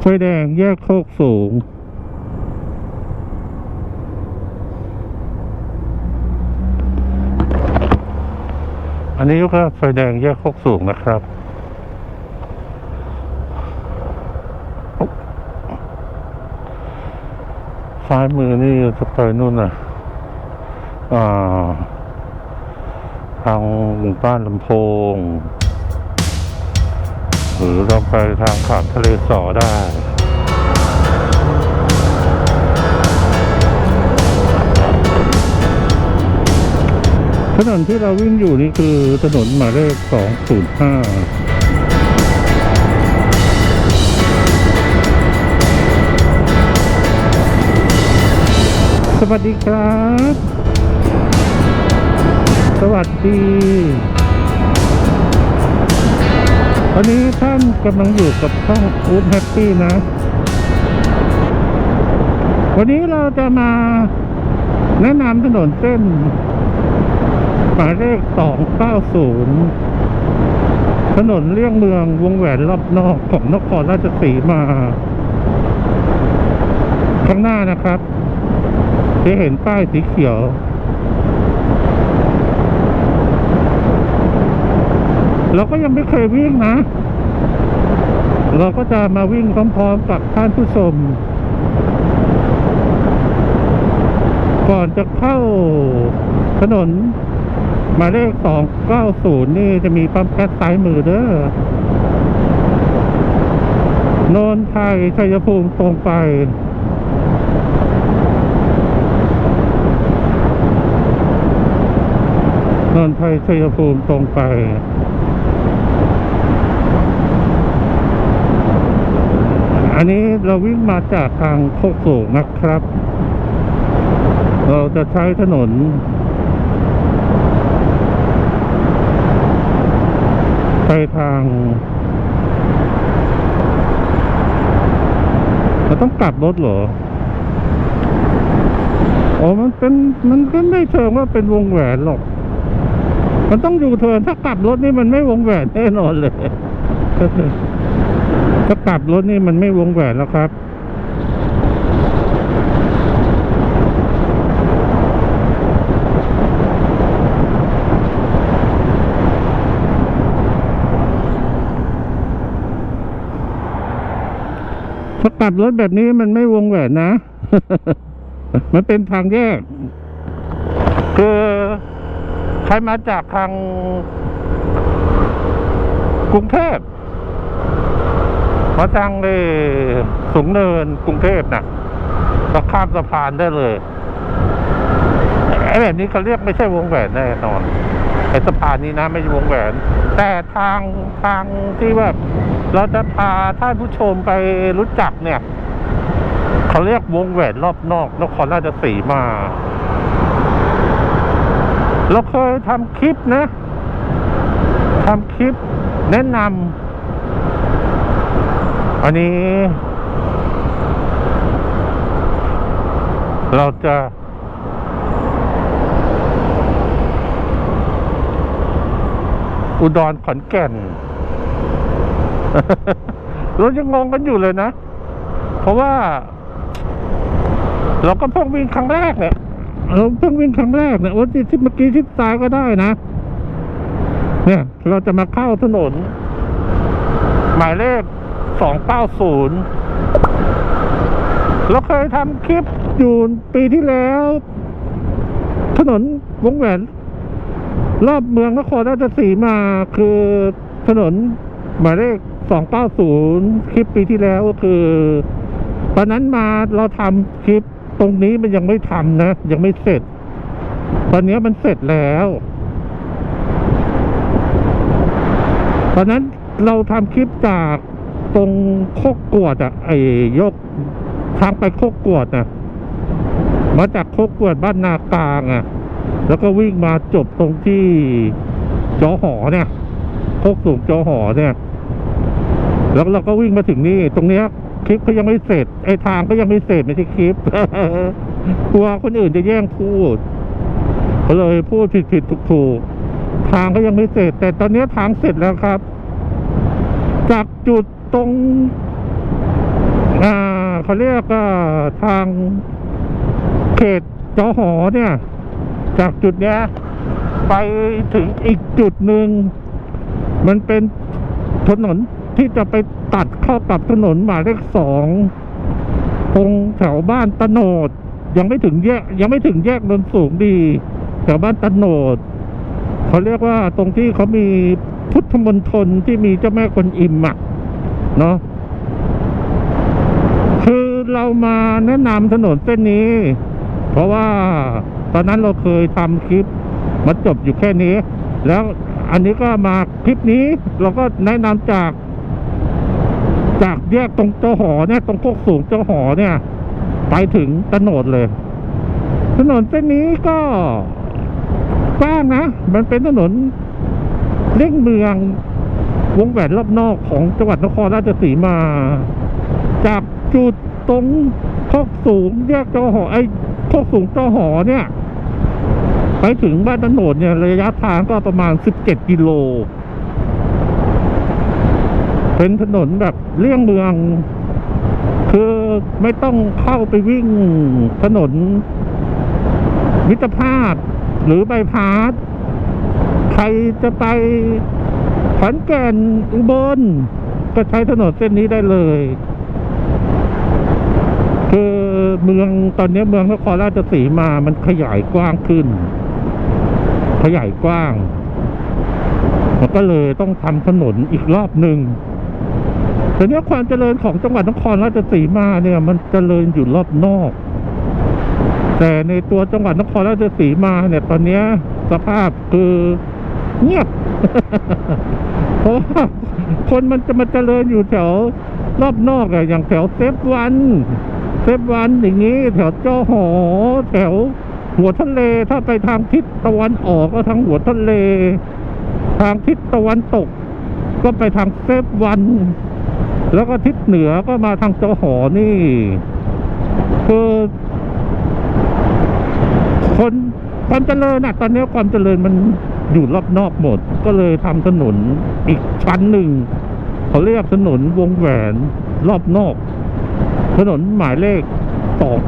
ไฟแดงแยกโคกสูง อันนี้ก็ไฟแดงแยกโคกสูงนะครับซ้ายมือนี่จะไปนู่นน่ะอ่าทางหมู่บ้านลำโพง หรือเราไปทางขามทะเลสอได้ถนนที่เราวิ่งอยู่นี่คือถนนหมายเลข 205สวัสดีครับ สวัสดี วันนี้ท่านกำลังอยู่กับช่องอูดแฮปปี้นะ วันนี้เราจะมาแนะนำถนนเส้นหมายเลข 290 ถนนเลี่ยงเมืองวงแหวนรอบนอกของนครราชสีมา ข้างหน้านะครับ จะเห็นป้ายสีเขียว เราก็ยังไม่เคยวิ่งนะ เราก็จะมาวิ่งพร้อมๆกับท่านผู้ชม ก่อนจะเข้าถนนหมายเลข 290 นี่จะมีปั๊มแก๊สซ้ายมือเด้อโนนไทยชัยภูมิตรงไป นนทไทยชัยภูมิตรงไปอันนี้เราวิ่งมาจากทางโคกสูงนะครับ เราจะใช้ถนน ไปทาง เราต้องกลับรถเหรออ๋อมันเป็น มันก็ไม่เชิงว่าเป็นวงแหวนหรอก มันต้องอยู่เทินถ้ากลับรถนี่มันไม่วงแหวนแน่นอนเลย ถ้ากลับรถนี่มันไม่วงแหวนแล้วครับถ้ากลับรถแบบนี้มันไม่วงแหวนนะ มันเป็นทางแยกคือ ครมาจากทางกรุงเทพมาทางเลยสูงเนินกรุงเทพน่ะก็ข้ามสะพานได้เลยไอ้แบบนี้เขาเรียกไม่ใช่วงแหวนแน่นอนไอ้สะพานนี้นะไม่ใช่วงแหวน แต่ทางทางที่แบบเราจะพาท่านผู้ชมไปรู้จักเนี่ย เขาเรียกวงแหวนรอบนอกนครราชสีมา เราเคยทำคลิปนะทำคลิปแนะนำอันนี้ เราจะอุดรขอนแก่น เรายังงงกันอยู่เลยนะ เพราะว่า เราก็เพิ่งวิ่งครั้งแรกเนี่ย เราเพิ่งวิ่งครั้งแรกเนี่ยโอ้ที่เมื่อกี้ที่ซ้ายก็ได้นะ เนี่ย เราจะมาเข้าถนน หมายเลขสองเก้าศูนย์เราเคยทำคลิปอยู่ปีที่แล้ว ถนนวงแหวน รอบเมืองนครราชสีมาคือถนนหมายเลขสองเก้าศูนย์คลิปปีที่แล้วก็คือ ตอนนั้นมาเราทำคลิป ตรงนี้มันยังไม่ทำนะ ยังไม่เสร็จ ตอนนี้มันเสร็จแล้วตอนนั้นเราทำคลิปจากตรงโคกกวดอะไอ้ยกทางไปโคกกวดอะมาจากโคกกวดบ้านนากลางอะแล้วก็วิ่งมาจบตรงที่จอหอเนี่ยโคกสูงจอหอเนี่ย แล้วเราก็วิ่งมาถึงนี่ตรงเนี้ย ลิปก็ยังไม่เสร็จไอ้ทางก็ยังไม่เสร็จไม่ใช่คลิปกลัวคนอื่นจะแย่งพูดก็เลยพูดผิดผิดถูกถูกๆทางก็ยังไม่เสร็จ แต่ตอนนี้ทางเสร็จแล้วครับ จากจุดตรง อ่าเขาเรียกว่าทางเขตจอหอเนี่ย จากจุดเนี้ย ไปถึงอีกจุดหนึ่งมันเป็นถนน ที่จะไปตัดเข้ากับถนนหมายเลขสองตรงแถวบ้านตะโนด ยังไม่ถึงแยก ยังไม่ถึงแยกนนสูงดี แถวบ้านตะโนดเขาเรียกว่าตรงที่เขามีพุทธมณฑลที่มีเจ้าแม่กวนอิมอะเนาะคือเรามาแนะนำถนนเส้นนี้ เพราะว่าตอนนั้นเราเคยทำคลิปมาจบอยู่แค่นี้ แล้วอันนี้ก็มาคลิปนี้เราก็แนะนำจาก จากแยกตรงเจ้าหอเนี่ยตรงโคกสูงเจ้าหอเนี่ย ไปถึงถนนเลยถนนเส้นนี้ก็กว้างนะ มันเป็นถนนเลี่ยงเมืองวงแหวนรอบนอกของจังหวัดนครราชสีมา จากจุดตรงโคกสูงแยกเจ้าหอไอ้โคกสูงเจ้าหอเนี่ย ไปถึงบ้านถนนเนี่ยระยะทางก็ประมาณ 17 กิโล เป็นถนนแบบเลี่ยงเมือง คือไม่ต้องเข้าไปวิ่งถนนมิตรภาพหรือใบพาสใครจะไปขอนแก่นอุบลก็ใช้ถนนเส้นนี้ได้เลย คือเมืองตอนนี้เมืองนครราชสีมามันขยายกว้างขึ้น ขยายกว้าง มันก็เลยต้องทำถนนอีกรอบหนึ่ง แต่เนี้ยความเจริญของจังหวัดนครราชสีมาเนี่ย มันเจริญอยู่รอบนอก แต่ในตัวจังหวัดนครราชสีมาเนี่ยตอนเนี้ยสภาพคือเงียบเพราะว่าคนมันจะมาเจริญอยู่แถวรอบนอกอะอย่างแถวเซฟวันเซฟวันอย่างนี้ แถวเจ้าหอ แถวหัวทะเลถ้าไปทางทิศตะวันออกก็ทางหัวทะเล ทางทิศตะวันตก ก็ไปทางเซฟวัน แล้วก็ทิศเหนือก็มาทางเจ้าหอนี่ คือ คนความเจริญน่ะตอนนี้ความเจริญมันอยู่รอบนอกหมด ก็เลยทำถนนอีกชั้นหนึ่งเขาเรียกถนนวงแหวนรอบนอก ถนนหมายเลข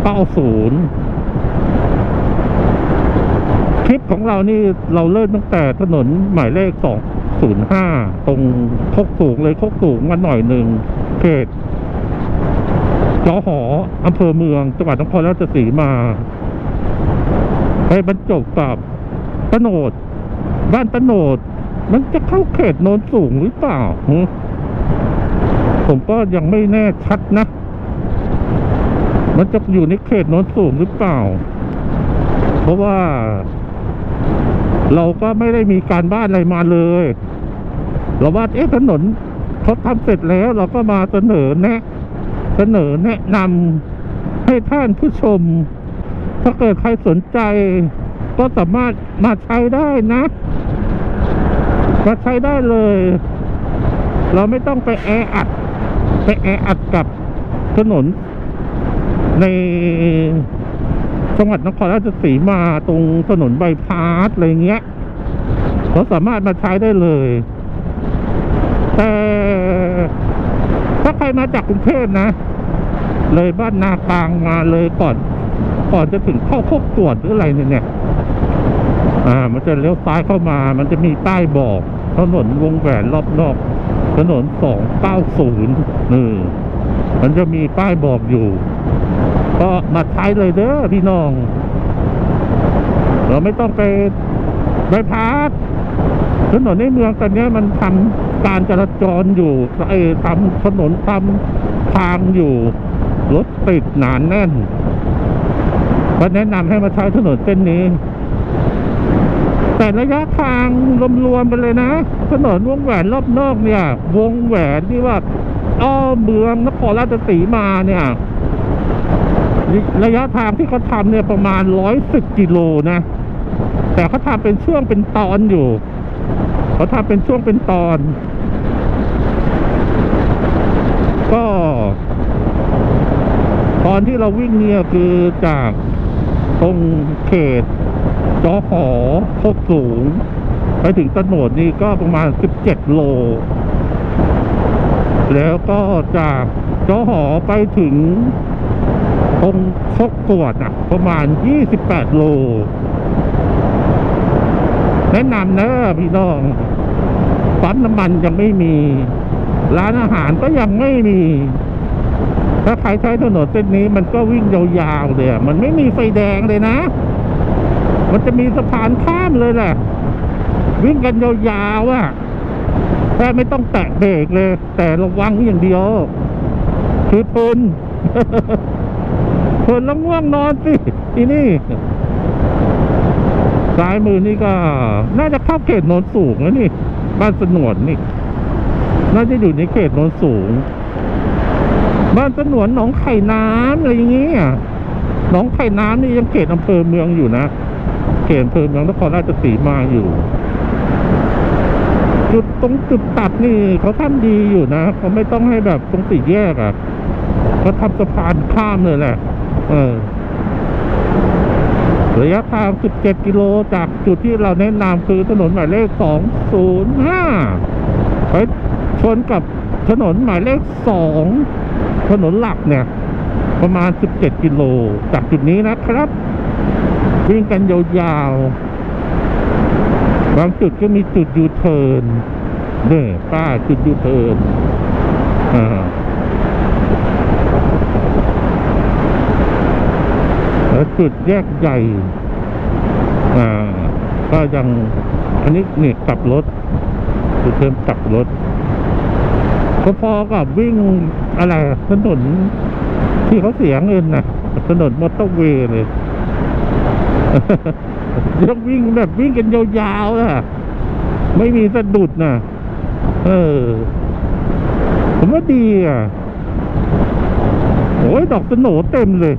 290คลิปของเรานี่เราเริ่มตั้งแต่ถนนหมายเลขสอง 205ตรงโคกสูงเลยโคกสูงมาหน่อยหนึ่งเขตจอหออำเภอเมืองจังหวัดนครราชสีมา ไปบรรจบกับตะโนด บ้านตะโนด มันจะเข้าเขตโนนสูงหรือเปล่า ผมก็ยังไม่แน่ชัดนะ มันจะอยู่ในเขตโนนสูงหรือเปล่า เพราะว่า เราก็ไม่ได้มีการบ้านอะไรมาเลย เราว่าเอ๊ะถนนเขาทำเสร็จแล้วเราก็มาเสนอแนะเสนอแนะนำให้ท่านผู้ชม ถ้าเกิดใครสนใจ ก็สามารถมาใช้ได้นะมาใช้ได้เลย เราไม่ต้องไปแออัด ไปแออัดกับถนน ในจังหวัดนครราชสีมาตรงถนนใบายพาสอะไรเงี้ยเราสามารถมาใช้ได้เลย แต่ถ้าใครมาจากกรุงเทพนะ เลยบ้านนากลางมาเลยก่อนก่อนจะถึงเข้าโคกตรวจหรืออะไรเนี่ย อ่า มันจะเลี้ยวซ้ายเข้ามา มันจะมีป้ายบอกถนนวงแหวนรอบนอก ถนนสองเก้าศูนย์นี่มันจะมีป้ายบอกอยู่ ก็มาใช้เลยเด้อพี่น้อง เราไม่ต้องไปไปพาสถนนในเมืองตอนนี้มันทำ การจราจรอยู่ไอ้ทำถนนทำทางอยู่ รถติดหนานแน่นก็แนะนำให้มาใช้ถนนเส้นนี้ แต่ระยะทางรวมๆไปเลยนะ ถนนวงแหวนรอบนอกเนี่ย วงแหวนที่ว่าอ้อมเมืองนครราชสีมาเนี่ย ระยะทางที่เขาทำเนี่ยประมาณร้อยสิบกิโลนะ แต่เขาทำเป็นช่วงเป็นตอนอยู่ เขาทำเป็นช่วงเป็นตอน ก็ ตอนที่เราวิ่งเนี่ยคือจากตรงเขตจอหอโคกสูง ไปถึงถนนนี่ก็ประมาณ 17 โล แล้วก็จากจอหอไปถึงตรงโคกกวดอะ ประมาณ 28 โล แนะนำนะพี่น้องปั๊มน้ำมันยังไม่มี ร้านอาหารก็ยังไม่มี ถ้าใครใช้ถนนเส้นนี้มันก็วิ่งยาวๆเลยมันไม่มีไฟแดงเลยนะ มันจะมีสะพานข้ามเลยแหละ วิ่งกันยาวๆอะแค่ไม่ต้องแตะเบรกเลย แต่ระวังอย่างเดียว คือทนทนแล้วง่วงนอนสิที่นี่ซ้ายมือนี่ก็ น่าจะเข้าเขตโนนสูงแล้วนี่ บ้านสนวนนี่ น่าจะอยู่ในเขตโนนสูง บ้านสนวนหนองไข่น้ำอะไรอย่างเงี้ยหนองไข่น้ำนี่ยังเขตอำเภอเมืองอยู่นะเขตอำเภอเมืองนครราชสีมาอยู่ จุดตรงจุดตัดนี่เขาทำดีอยู่นะเขาไม่ต้องให้แบบตรงสี่แยกอะ่ะเขาทำสะพานข้ามเลยแหละเออระยะทาง 17 กิโล จากจุดที่เราแนะนำคือถนนหมายเลข 205 ไป ชนกับถนนหมายเลข2ถนนหลักเนี่ย ประมาณ 17 กิโลจากจุดนี้นะครับ วิ่งกันยาวๆบางจุดก็มีจุดยูเทิร์นเนี่ยป้าจุดยูเทิร์นอ่าแล้วจุดแยกใหญ่อ่าก็ยังอันนี้เนี่ยกลับรถจุดเทิมกลับรถ พอๆกับวิ่งอะไรถนนที่เขาเสียเงินนะถนนมอเตอร์เวย์เลยยังวิ่งแบบวิ่งกันยาวๆอะไม่มีสะดุดนะเออ ผมว่าดีอะโอ้ยดอกสโหนเต็มเลย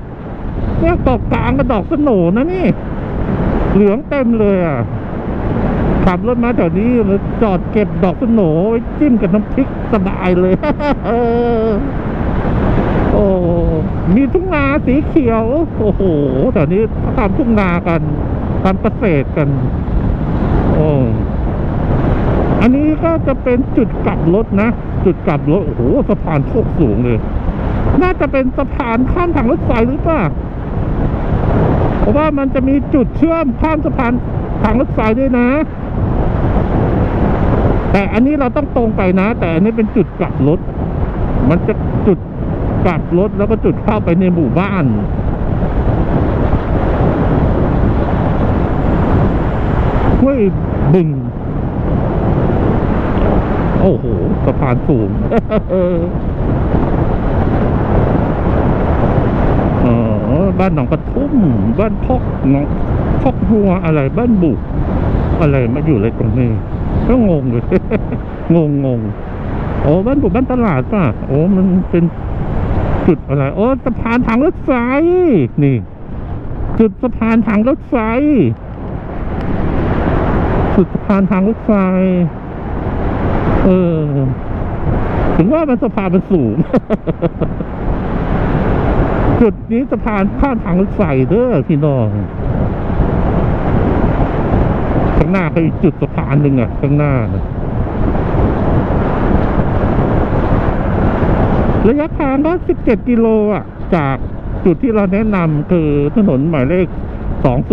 เนี่ยเกกลางกับดอกสโหนนะนี่ เหลืองเต็มเลยอะ ขับรถมาแถวนี้จอดเก็บดอกสโหนไว้จิ้มกับน้ำพริกสบายเลย โอ้มีทุ่งนาสีเขียว โอ้โหแถวนี้ทำทุ่งนากันทำเกษตรกัน โอ้อันนี้ก็จะเป็นจุดกลับรถนะ จุดกลับรถ โอ้โหสะพานโคกสูงเลย น่าจะเป็นสะพานข้ามทางรถไฟหรือเปล่าเพราะว่ามันจะมีจุดเชื่อมข้ามสะพาน ทางรถไฟด้วยนะ แต่อันนี้เราต้องตรงไปนะ แต่อันนี้เป็นจุดกลับรถ มันจะจุดกลับรถแล้วก็จุดเข้าไปในหมู่บ้านห้วยบึง โอ้โหสะพานสูง เออ บ้านหนองกระทุ่มบ้านพอกหนองพอกหัวอะไรบ้านบุกอะไรมาอยู่อะไรตรงนี้ก็งงเลยงงงงโอ้บ้านบุกบ้านตลาดป่ะโอ้มันเป็นจุดอะไร โอ้สะพานทางรถไฟนี่ จุดสะพานทางรถไฟจุดสะพานทางรถไฟ เออ ถึงว่ามันสะพานมันสูง จุดนี้สะพานข้ามทางรถไฟเด้อพี่น้องข้างหน้าก็อีกจุดสะพานหนึ่งอะข้างหน้านะระยะทางก็ 17 กิโลอะ จากจุดที่เราแนะนำคือถนนหมายเลข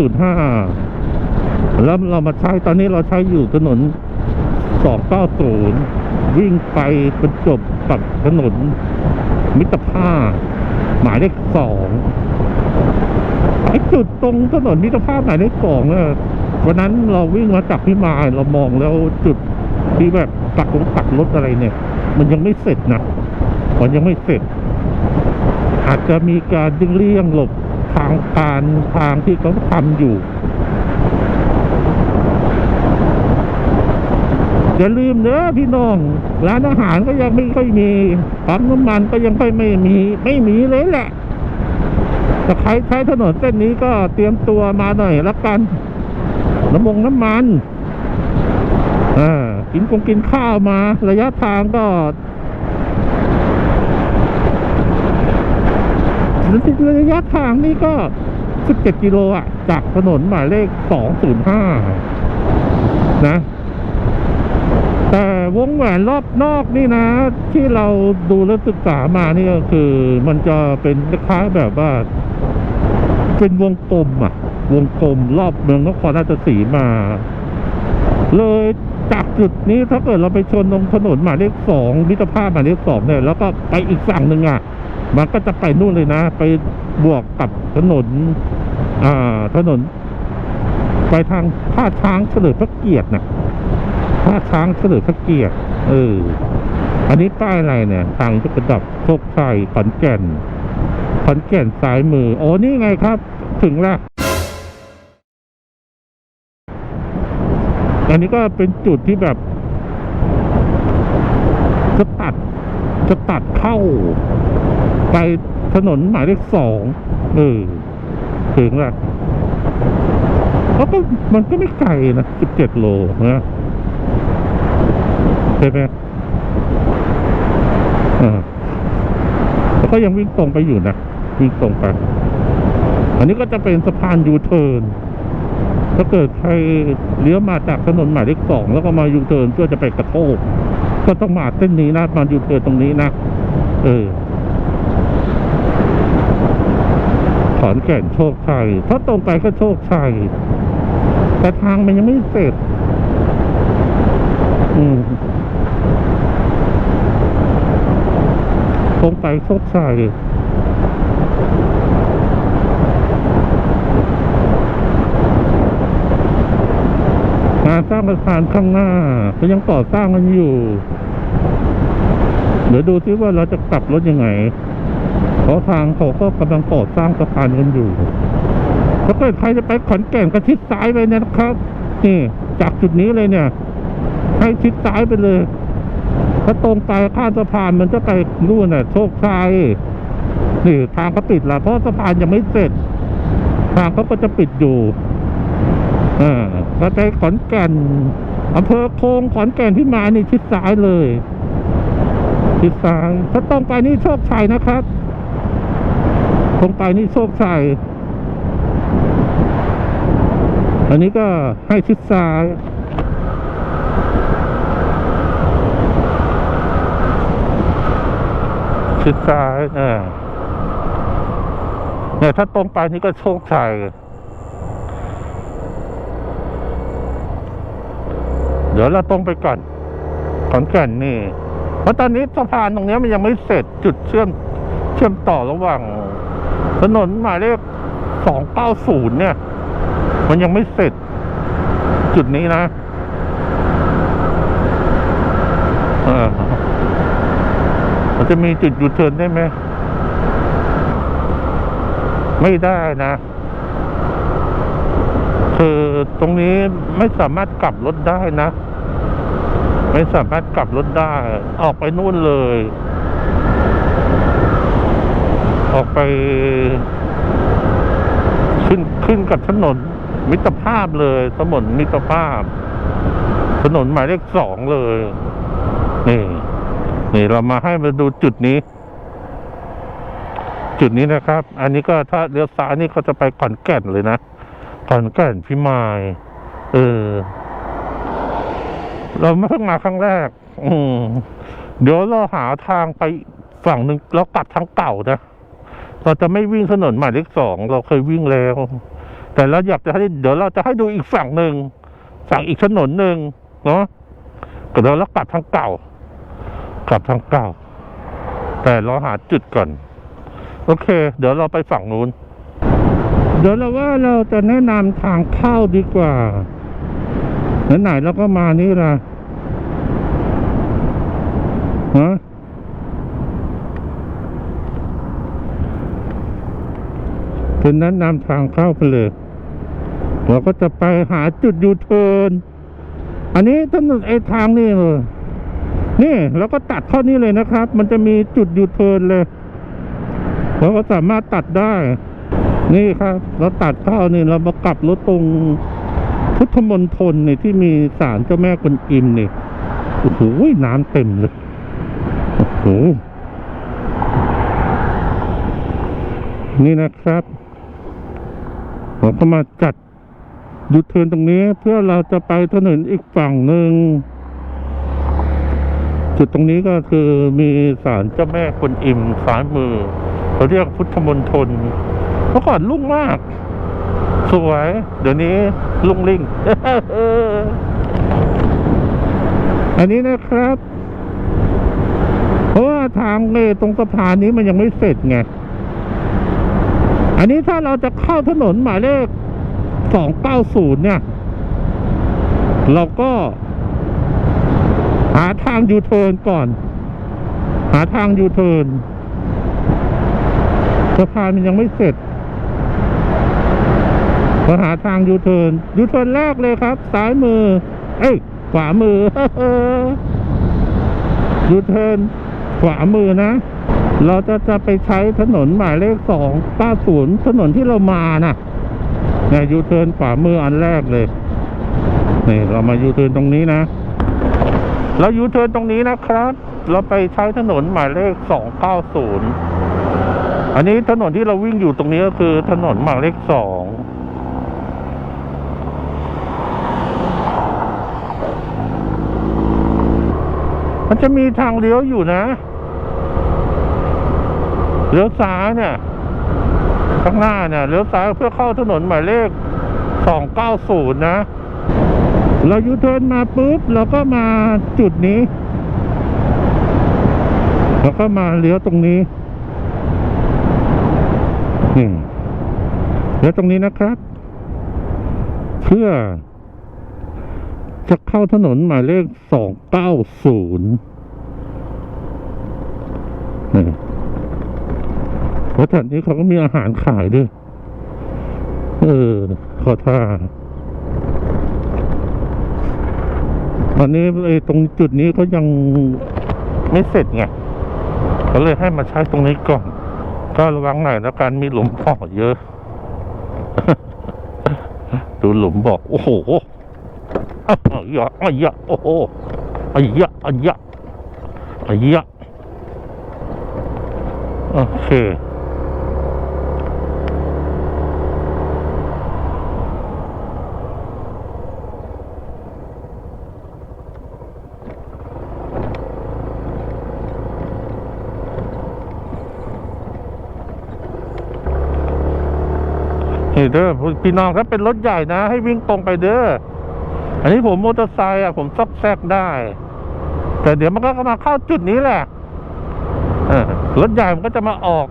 205 แล้วเรามาใช้ตอนนี้เราใช้อยู่ถนน 290 วิ่งไปบรรจบกับถนนมิตรภาพ หมายเลขสองไอ้จุดตรงถนนมิตรภาพหมายเลขสองเนี่ยวันนั้นเราวิ่งมาจากพิมายเรามองแล้วจุดที่แบบตักรถตักรถอะไรเนี่ย มันยังไม่เสร็จนะมันยังไม่เสร็จ อาจจะมีการดึงเลี่ยงหลบทางการทางที่เขาทำอยู่ อย่าลืมเนอะพี่น้อง ร้านอาหารก็ยังไม่ค่อยมีปั๊มน้ำมันก็ยังค่อยไม่มี ไม่มีเลยแหละถ้าใครใช้ถนนเส้นนี้ก็เตรียมตัวมาหน่อยละกัน น้ำมงน้ำมันอ่ากินคงกินข้าวมา ระยะทางก็ระยะทางนี่ก็17กิโลอะ จากถนนหมายเลข 205 นะ แต่วงแหวนรอบนอกนี่นะ ที่เราดูและศึกษามานี่ก็คือ มันจะเป็นคล้ายแบบว่า เป็นวงกลมอะวงกลมรอบเมืองนครราชสีมา เลยจากจุดนี้ถ้าเกิดเราไปชนตรงถนนหมายเลขสองมิตรภาพหมายเลขสองเนี่ยแล้วก็ไปอีกฝั่งหนึ่งอะ มันก็จะไปนู่นเลยนะ ไปบวกกับถนน อ่าถนน ไปทางท่าช้างเฉลิมพระเกียรตินะท่าช้างเฉลิมพระเกียรติเออ อันนี้ป้ายอะไรเนี่ยทางจะประดับโชคชัยขอนแก่นขอนแก่นซ้ายมือ โอ้นี่ไงครับ ถึงแล้วอันนี้ก็เป็นจุดที่แบบจะตัดจะตัดเข้า ไปถนนหมายเลขสองเออถึงละแล้วก็มันก็ไม่ไกลนะสิบเจ็ดโลนะ ช่ไหมอ่าแล้วก็ยังวิ่งตรงไปอยู่นะวิ่งตรงไป อันนี้ก็จะเป็นสะพานยูเทิร์นถ้าเกิดใครเลี้ยวมาจากถนนหมายเลขสองแล้วก็มายูเทิร์นเพื่อจะไปกระโทกก็ต้องมาเส้นนี้นะมายูเทิร์นตรงนี้นะเออขอนแก่นโชคชัยถ้าตรงไปก็โชคชัยแต่ทางมันยังไม่เสร็จ อืม ตรงไปโชคชัยงานสร้างสะพานข้างหน้าก็ยังก่อสร้างกันอยู่ เดี๋ยวดูซิว่าเราจะกลับรถยังไง เพราะทางเขาก็กำลังก่อสร้างสะพานกันอยู่ ถ้าเกิดใครจะไปขอนแก่นก็ชิดซ้ายไปนะครับ นี่ จากจุดนี้เลยเนี่ย ให้ชิดซ้ายไปเลย ถ้าตรงไปข้ามสะพานมันจะไปนู่นน่ะ โชคชัยนี่ทางก็ปิดละเพราะสะพานยังไม่เสร็จ ทางเขาก็จะปิดอยู่อ่าก็ไปขอนแก่นอำเภอโคงขอนแก่นที่มานี่ชิดซ้ายเลยชิดซ้ายถ้าตรงไปนี่โชคชัยนะครับตรงไปนี่โชคชัยอันนี้ก็ให้ชิดซ้าย ชิดซ้ายเนี่ยเนี่ยถ้าตรงไปนี่ก็โชคชัยเดี๋ยวเราตรงไปก่อนขอนแก่นนี่ เพราะตอนนี้สะพานตรงนี้มันยังไม่เสร็จจุดเชื่อมเชื่อมต่อระหว่างถนนหมายเลขสองเก้าศูนย์เนี่ย มันยังไม่เสร็จ จุดนี้นะ เออ มันจะมีจุดยูเทิร์นได้ไหม ไม่ได้นะ คือตรงนี้ไม่สามารถกลับรถได้นะ ไม่สามารถกลับรถได้ ออกไปนู่นเลย ออกไป ขึ้นขึ้นกับถนนมิตรภาพเลยถนนมิตรภาพ ถนนหมายเลขสองเลย นี่ นี่เรามาให้มาดูจุดนี้ จุดนี้นะครับ อันนี้ก็ถ้าเลี้ยวซ้ายนี่เขาจะไปขอนแก่นเลยนะขอนแก่นพิมาย เออ เราไม่เพิ่งมาครั้งแรก อืมเดี๋ยวเราหาทางไปฝั่งหนึ่งแล้วกลับทางเก่านะเราจะไม่วิ่งถนนหมายเลขสองเราเคยวิ่งแล้ว แต่เราอยากจะให้เดี๋ยวเราจะให้ดูอีกฝั่งหนึ่งฝั่งอีกถนนหนึ่งเนาะก็เดี๋ยวเรากลับทางเก่า กลับทางเก่าแต่เราหาจุดก่อน โอเค เดี๋ยวเราไปฝั่งนู้น เดี๋ยวเราว่าเราจะแนะนำทางเข้าดีกว่าไหนๆเราก็มานี่ละฮะเป็นแนนำทางเข้าไปเลย เราก็จะไปหาจุดยูเทิร์น อันนี้ถนนไอ้ทางนี่เลย นี่เราก็ตัดเข้านี่เลยนะครับ มันจะมีจุดยูเทิร์นเลยเราก็สามารถตัดได้ นี่ครับ เราตัดเข้านี่เรามากลับรถตรงพุทธมณฑลนี่ยที่มีศาลเจ้าแม่กวนอิมเนี่ยโอ้โหน้ำเต็มเลยโอ้โหนี่นะครับเราก็มาจัดยูเทินตรงนี้เพื่อเราจะไปถนนอีกฝั่งหนึ่ง จุดตรงนี้ก็คือมีศาลเจ้าแม่กวนอิมซ้ายมือเขาเรียกพุทธมณฑลเมื่อก่อนลุ่งมาก สวย เดี๋ยวนี้ลุ่งลิ่ง อันนี้นะครับเพราะว่าทางเอตรงสะพานนี้มันยังไม่เสร็จไง อันนี้ถ้าเราจะเข้าถนนหมายเลข290เนี่ย เราก็ หาทางยูเทิร์นก่อน หาทางยูเทิร์นสะพานมันยังไม่เสร็จก็หาทางยูเทิร์นยูเทิร์นแรกเลยครับ ซ้ายมือ เอ้ย ขวามือยูเทิร์นขวามือนะ เราจะจะไปใช้ถนนหมายเลขสองเก้าศูนย์ถนนที่เรามาน่ะเนี่ยยูเทิร์นขวามืออันแรกเลยนี่เรามายูเทิร์นตรงนี้นะ เรายูเทิร์นตรงนี้นะครับ เราไปใช้ถนนหมายเลขสองเก้าศูนย์อันนี้ถนนที่เราวิ่งอยู่ตรงนี้ก็คือถนนหมายเลขสองมันจะมีทางเลี้ยวอยู่นะ เลี้ยวซ้ายเนี่ย ข้างหน้าเนี่ย เลี้ยวซ้ายเพื่อเข้าถนนหมายเลขสองเก้าศูนย์นะ เรายูเทิร์นมาปุ๊บเราก็มาจุดนี้ แล้วก็มาเลี้ยวตรงนี้นี่เลี้ยวตรงนี้นะครับ เพื่อ จะเข้าถนนหมายเลขสองเก้าศูนย์นี่เพราะแถวนี้เขาก็มีอาหารขายด้วย เออ ขอท่า ตอนนี้ไอ้ตรงจุดนี้เขายังไม่เสร็จไงก็เลยให้มาใช้ตรงนี้ก่อน ก็ระวังหน่อยแล้วกันมีหลุมบ่อเยอะ ดูหลุมบอก โอ้โหอยะอ้ยะโอ้โหอ้ยะอ้ยะอ้ายยะโอเค เด้อพี่น้องครับเป็นรถใหญ่นะ ให้วิ่งตรงไปเด้ออันนี้ผมมอเตอร์ไซค์อะผมซอกแซกได้ แต่เดี๋ยวมันก็มาเข้าจุดนี้แหละอรถใหญ่มันก็จะมาออก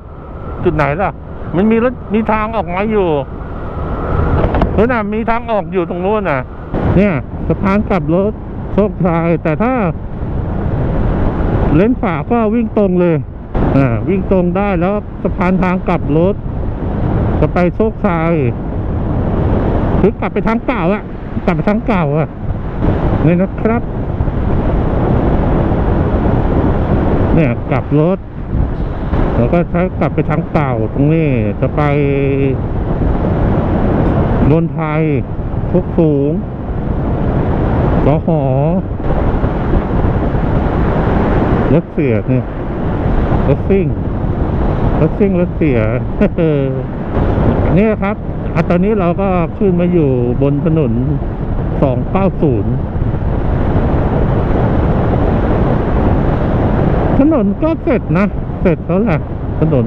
จุดไหนล่ะ มันมีรถมีทางออกมาอยู่นู้นน่ะมีทางออกอยู่ตรงนู้นน่ะ เนี่ยสะพานกลับรถโชคชัยแต่ถ้า เลนขวาก็วิ่งตรงเลยอ่าวิ่งตรงได้แล้วสะพานทางกลับรถ จะไปโชคชัยหรือกลับไปทางเก่าอะกลับไปทางเก่าอะนี่นะครับ เนี่ยกลับรถแล้วก็ใช้กลับไปทางเก่าตรงนี้จะไปนนทไทยทุกสูงกหอรถเสียเนี่ยรถซิ่งรถซิ่งรถเสีย นี่ครับอตอนนี้เราก็ขึ้นมาอยู่บนถนน 290 ถนนก็เสร็จนะ เสร็จแล้วแหละ ถนน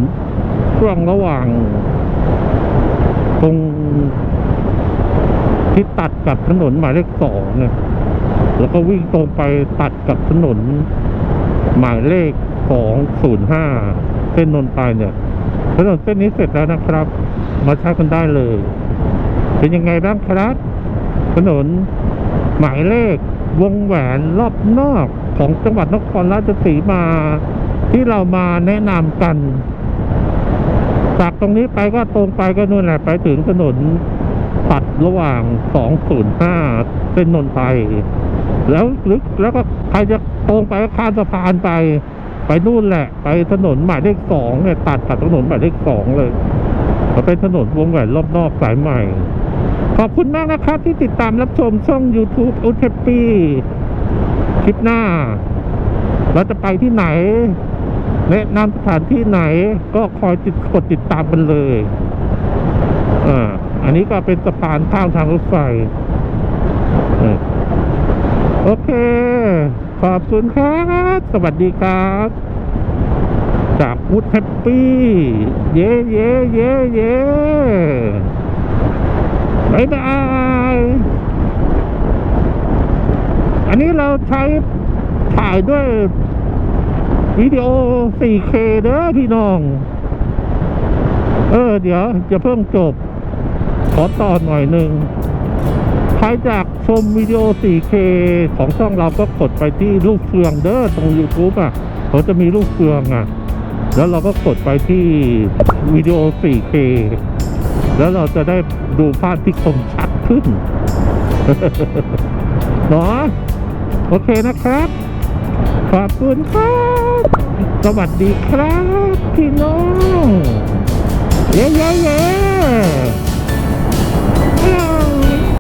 ช่วงระหว่าง ตรงที่ตัดกับถนนหมายเลขสองเนี่ยแล้วก็วิ่งตรงไปตัดกับถนน หมายเลขสองศูนย์ห้าเส้นนนทไปเนี่ยถนนเส้นนี้เสร็จแล้วนะครับ มาใช้กันได้เลย เป็นยังไงบ้างครับถนนหมายเลขวงแหวนรอบนอกของจังหวัดนครราชสีมาที่เรามาแนะนำกัน จากตรงนี้ไปก็ตรงไปก็นู่นแหละไปถึงถนนตัดระหว่าง 205 เส้นนนไทยแล้วลึกแล้วก็ใครจะตรงไปก็ข้ามสะพานไป ไปนู่นแหละ ไปถนนหมายเลขสองเนี่ยตัดตัดถนนหมายเลขสองเลย เป็นถนนวงแหวนรอบนอกสายใหม่ ขอบคุณมากนะครับที่ติดตามรับชมช่อง YouTube อุทปีคลิปหน้า เราจะไปที่ไหนแนะนำสถานที่ไหนก็คอยติดกดติดตามกันเลยอ่าอันนี้ก็เป็นสะพานข้ามทางรถไฟโอเค ขอบคุณครับ สวัสดีครับ จากพุทธแฮปปี้ เย้เย้เย้เย้บายบาย อันนี้เราใช้ถ่ายด้วยวิดีโอ 4K เด้อพี่น้อง เออ เดี๋ยวจะเพิ่งจบ ขอต่อหน่อยหนึ่งใครจากชมวิดีโอ 4K ของช่องเราก็กดไปที่รูปเฟืองเด้อตรง YouTube อะเขาจะมีรูปเฟืองอะ แล้วเราก็กดไปที่วิดีโอ 4K แล้วเราจะได้ดูภาพที่คมชัดขึ้นเนาะโอเคนะครับ ขอบคุณครับ สวัสดีครับ พี่น้อง เย้เย้เย้